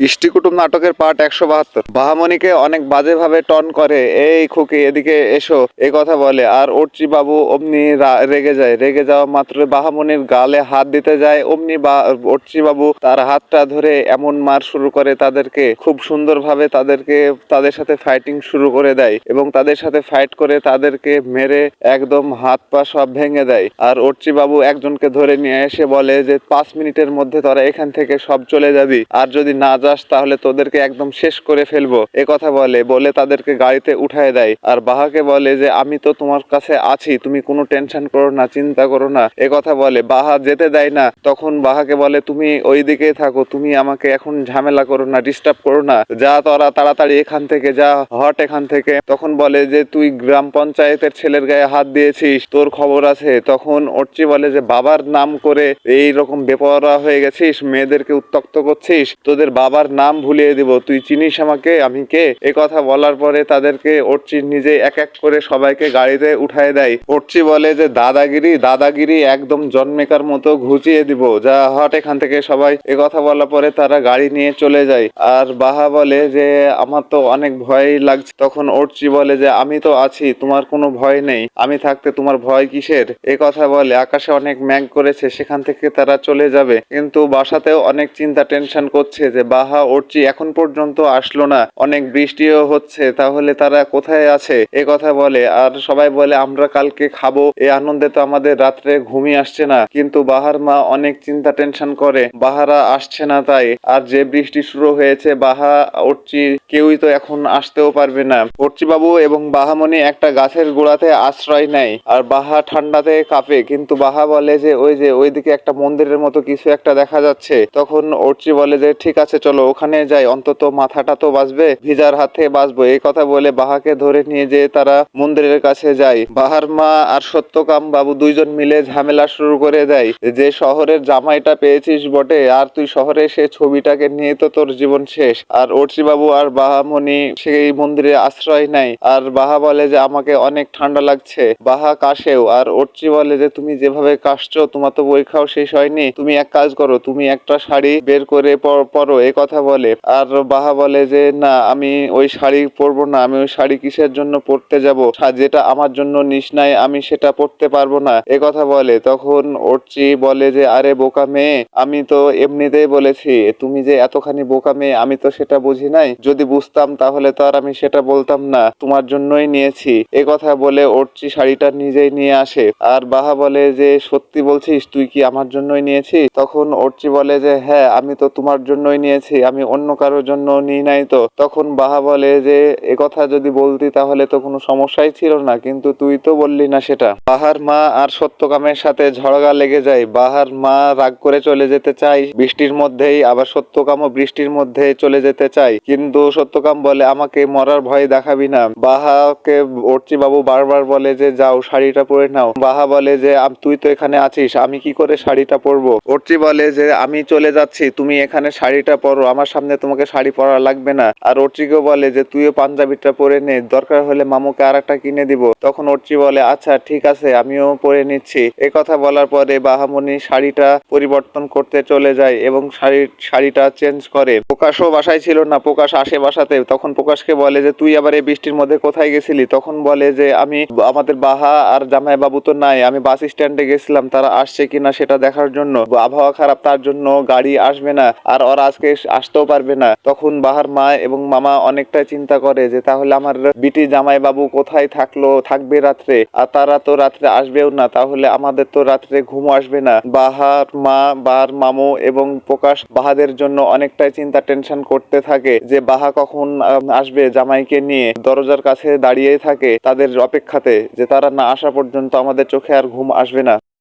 ইষ্টিকুটুম নাটকের পার্ট একশো বাহাত্তর। বাহামণিকে অনেক বাজেভাবে টন করে, এই খুকি, এদিকে এসো। এ কথা বলে, আর অর্চি বাবু অমনি রেগে যায়। রেগে যাওয়া মাত্র বাহামণির গালে হাত দিতে যায়। অমনি বা অর্চি বাবু তার হাতটা ধরে এমন মার শুরু করে তাদেরকে, খুব সুন্দরভাবে তাদেরকে, তাদের সাথে ফাইটিং শুরু করে দেয় এবং তাদের সাথে ফাইট করে তাদেরকে মেরে একদম হাত পা সব ভেঙে দেয়। আর অর্চি বাবু একজনকে ধরে নিয়ে এসে বলে যে, পাঁচ মিনিটের মধ্যে তোরা এখান থেকে সব চলে যাবি। আর যদি না যাস, তাহলে তোদেরকে একদম শেষ করে ফেলব। এ কথা বলে বলে তাদেরকে গাড়িতে উঠায় দেয়। আর বাহাকে বলে যে, আমি তো তোমার কাছে আছি, তুমি কোনো টেনশন করো না, চিন্তা করো না। এ কথা বলে, বাহা যেতে দেয় না। তখন বাহাকে বলে, তুমি ওই দিকে থাকো, তুমি আমাকে এখন ঝামেলা করো না ডিস্টার্ব করো না। যা তোরা তাড়াতাড়ি এখান থেকে যা, হট এখান থেকে। তখন বলে যে, তুই গ্রাম পঞ্চায়েতের ছেলের গায়ে হাত দিয়েছিস, তোর খবর আছে। তখন অর্চি বলে যে, বাবার নাম করে এই রকম বেপরোয়া হয়ে গেছিস, মেয়েদেরকে উত্তক্ত করছিস, তোদের বাবার নাম ভুলিয়ে দিব। তুই চিনিস আমাকে? আমি কে? এ কথা বলার পরে তাদেরকে অর্চি নিজে এক এক করে সবাইকে গাড়িতে উঠায় দেয়। অর্চি বলে যে, দাদাগিরি দাদাগিরি একদম জন্মেকার মতো ঘুচিয়ে দিব। যা হট, এখান থেকে সবাই এ কথা বলার পরে তারা গাড়ি নিয়ে চলে যায়। আর বাহা বলে যে, আমার তো অনেক ভয় লাগছে। তখন অর্চি বলে যে, আমি তো আছি, তোমার কোনো ভয় নেই। আমি থাকতে তোমার ভয় কিসের? এ কথা বলে আকাশে অনেক ম্যাগ করেছে, সেখান থেকে তারা চলে যাবে। কিন্তু বাসাতেও অনেক চিন্তা, টেনশন করছে যে বাহা অর্চি, এখন পর্যন্ত আসলো না। অনেক বৃষ্টিও হচ্ছে, তাহলে তারা কোথায় আছে? এ কথা বলে, আর সবাই বলে, আমরা কালকে খাব। এই আনন্দে তো আমাদের রাত্রে ঘুমিয়ে আসছে না। কিন্তু বাহার মা অনেক চিন্তা, টেনশন করে, বাহারা আসছে না তাই। আর যে বৃষ্টি শুরু হয়েছে, বাহা, অর্চি, কেউই তো এখন আসতেও পারবে না। অর্চি বাবু এবং বাহামণি একটা গাছের গোড়াতে আশ্রয় নেয়, আর বাহা ঠান্ডাতে কাঁপে। কিন্তু বাহা বলে যে, ওই যে, ওইদিকে একটা মন্দিরের মতো কিছু একটা দেখা যাচ্ছে। তখন অর্চি বলে যে, ঠিক আছে, চলো ওখানে যাই। অন্তত মাথাটা তো বাঁচবে, ভিজার হাত থেকে বাঁচবো। এই কথা বলে বাহাকে ধরে নিয়ে যেয়ে তারা মন্দিরের কাছে যায়। বাহার মা আর সত্যকাম বাবু দুইজন মিলে ঝামেলা শুরু করে দেয়। যে শহরের জামাইটা পেয়েছিস বটে, আর তুই শহরে সে ছবিটাকে নিয়ে তো তোর জীবন শেষ। আর অর্চি বাবু আর বাহামণি সেই মন্দিরে আশ্রয় নেয়। আর বাহা বলে যে, আমাকে অনেক ঠান্ডা লাগছে। বাহা কাশেও। আর অর্চি বলে যে, তুমি যেভাবে কাশছো, তোমার তো পরীক্ষাও শেষ হয়নি। তুমি এক কাজ করো, তুমি একটা শাড়ি বের করে পরো এ কথা বলে। আর বাহা বলে যে, না, আমি ওই শাড়ি পরবো না, আমি ওই শাড়ি কিসের জন্য পরতে যাব? যেটা আমার জন্য নিস নাই, আমি সেটা পরতে পারব না। এ কথা বলে। তখন অর্চি বলে যে, আরে বোকা মেয়ে, আমি তো এমনিতেই বলেছি, তুমি যে এতখানি বোকা মেয়ে, আমি তো সেটা বুঝি নাই। যদি বুঝতাম তাহলে তো আর আমি সেটা বলতাম না, তোমার জন্যই নিয়েছি। এ কথা বলে অর্চি শাড়িটা নিজেই নিয়ে আসে। আর বাহা বলে যে, সত্যি বলছিস, তুই কি আমার জন্যই নিয়েছিস? তখন অর্চি বলে যে হ্যাঁ আমি তো তোমার জন্যই নিয়েছি। আমি অন্য কারোর জন্য নিই নাই তো? তখন বাহা বলে যে, এ কথা যদি বলতি তাহলে তো কোনো সমস্যাই ছিল না, কিন্তু তুই তো বললি না সেটা। বাহার মা আর সত্যকামের সাথে ঝড়গা লেগে যায়। বাহার মা রাগ করে চলে যেতে চায়। বৃষ্টির মধ্যেই, আবার সত্যকামও বৃষ্টির মধ্যে চলে যেতে চায়। কিন্তু সত্যকাম বলে, আমাকে মরার ভয় দেখাবি না। বাহাকে অর্চি বাবু বারবার বলে যে, যাও, শাড়িটা পরে নাও। বাহা বলে যে তুই তো এখানে আছিস, আমি কি করে শাড়িটা পরবো? অর্চি বলে যে, আমি চলে যাচ্ছি, তুমি এখানে শাড়িটা পরো। আমার সামনে তোমাকে শাড়ি পরা লাগবে না। আর অর্চিকেও বলে যে, তুইও পাঞ্জাবিটা পরে নে, দরকার হলে মামুকে আর একটা কিনে দিব। তখন অর্চি বলে আচ্ছা ঠিক আছে, আমিও পরে নিচ্ছি। এ কথা বলার পরে বাহামণি শাড়িটা পরিবর্তন করতে চলে যায় এবং শাড়ি, শাড়িটা চেঞ্জ করে। প্রকাশও বাসায় ছিল না, প্রকাশ আসে বাসাতে। তখন প্রকাশকে বলে যে, তুই আবার এই বৃষ্টির মধ্যে কোথায় গেছিলি? তখন বলে যে, আমি আমাদের বাহা আর জামাই বাবু তো নাই, আমি বাস স্ট্যান্ডে গেছিলাম, তারা আসছে কিনা সেটা দেখার জন্য। আবহাওয়া খারাপ, তার জন্য গাড়ি আসবে না। আর ওরা আজকে আসতেও পারবে না। তখন বাহার মা এবং মামা অনেকটাই চিন্তা করে যে, তাহলে আমার বিটি জামাই বাবু কোথায় থাকল? থাকবে রাত্রে? আর তারা তো রাত্রে আসবেও না। তাহলে আমাদের তো রাত্রে ঘুমও আসবে না। বাহার মা বার মামু এবং প্রকাশ বাহাদের জন্য অনেকটাই চিন্তা, টেনশন করতে থাকে যে, বাহা কখন আসবে জামাইকে নিয়ে। দরজার কাছে দাঁড়িয়ে থাকে তাদের অপেক্ষাতে যে, তারা না আসা পর্যন্ত আমাদের চোখে আর ঘুম আসবে না।